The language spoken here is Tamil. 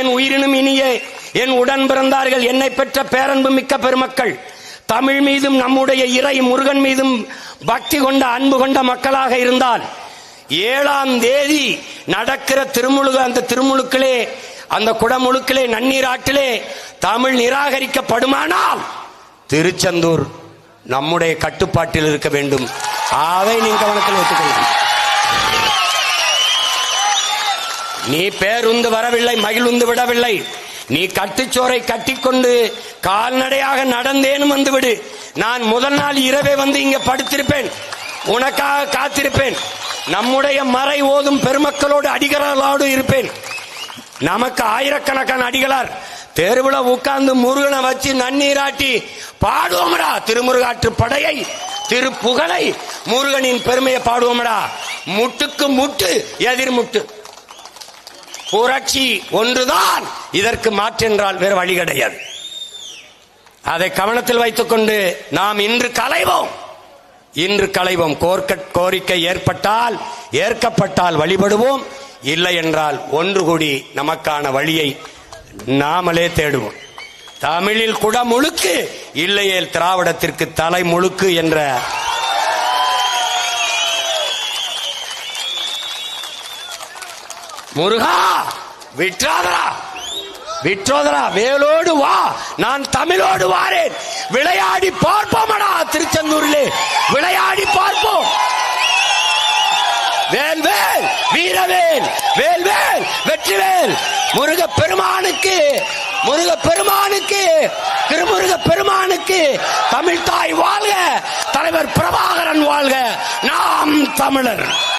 என் உயிரினும் இனிய என் உடன் பிறந்தார்கள் என்னை பெற்ற பேரன்பு மிக்க பெருமக்கள். தமிழ் மீதும் நம்முடைய இறை முருகன் மீதும் பக்தி கொண்ட அன்பு கொண்ட மக்களாக இருந்தால் ஏழாம் தேதி நடக்கிற திருமுழுக அந்த திருமுழுக்களே அந்த குடமுழுக்களே நன்னீர் ஆற்றிலே தமிழ் நிராகரிக்கப்படுமானால் திருச்செந்தூர் நம்முடைய கட்டுப்பாட்டில் இருக்க வேண்டும். அதை நீங்க கவனத்தில் வைத்துக்கொள்ளுங்கள். நீ பேருந்து வரவில்லை மகிழ்ந்து விடவில்லை. நீ கட்டுச்சோரை கட்டிக்கொண்டு கால்நடையாக நடந்தேனும் வந்துவிடு. நான் முதல் நாள் இரவே வந்து இங்க படுத்திருப்பேன். உனக்காக காத்திருப்பேன். நம்முடைய மறை ஓதும் பெருமக்களோடு அடிகளாரோடு இருப்பேன். நமக்கு ஆயிரக்கணக்கான அடிகளார். தெருவில் உட்கார்ந்து முருகனை வச்சு நன்னீராட்டி பாடுவோம்டா திருமுருகாற்று படையை திருப்புகழை முருகனின் பெருமையை பாடுவோம்டா. முட்டுக்கு முட்டு எதிர் முட்டு. புரட்சி ஒன்றுதான். இதற்கு மாற்றென்றால் வேறு வழி கிடையாது. அதை கவனத்தில் வைத்துக்கொண்டு நாம் இன்று களைவோம். இன்று களைவோம். கோர்க்க கோரிக்கை ஏற்பட்டால் ஏற்கப்பட்டால் வழிபடுவோம். இல்லை என்றால் ஒன்று கூடி நமக்கான வழியை நாமளே தேடுவோம். தமிழில் குட முழுக்கு இல்லையேல் திராவிடத்திற்கு தலை முழுக்கு என்ற முருகா விற்றாதரா விற்றோதரா வேலோடு வா. நான் தமிழோடு வாரேன். விளையாடி பார்ப்போமடா திருச்செந்தூரிலே. விளையாடி பார்ப்போம். வேல்வேல் வீரவேல் வேல்வேல் வெற்றிவேல். முருக பெருமானுக்கு முருக பெருமானுக்கு திருமுருக பெருமானுக்கு தமிழ் தாய் வாழ்க தலைவர் பிரபாகரன் வாழ்க. நாம் தமிழர்.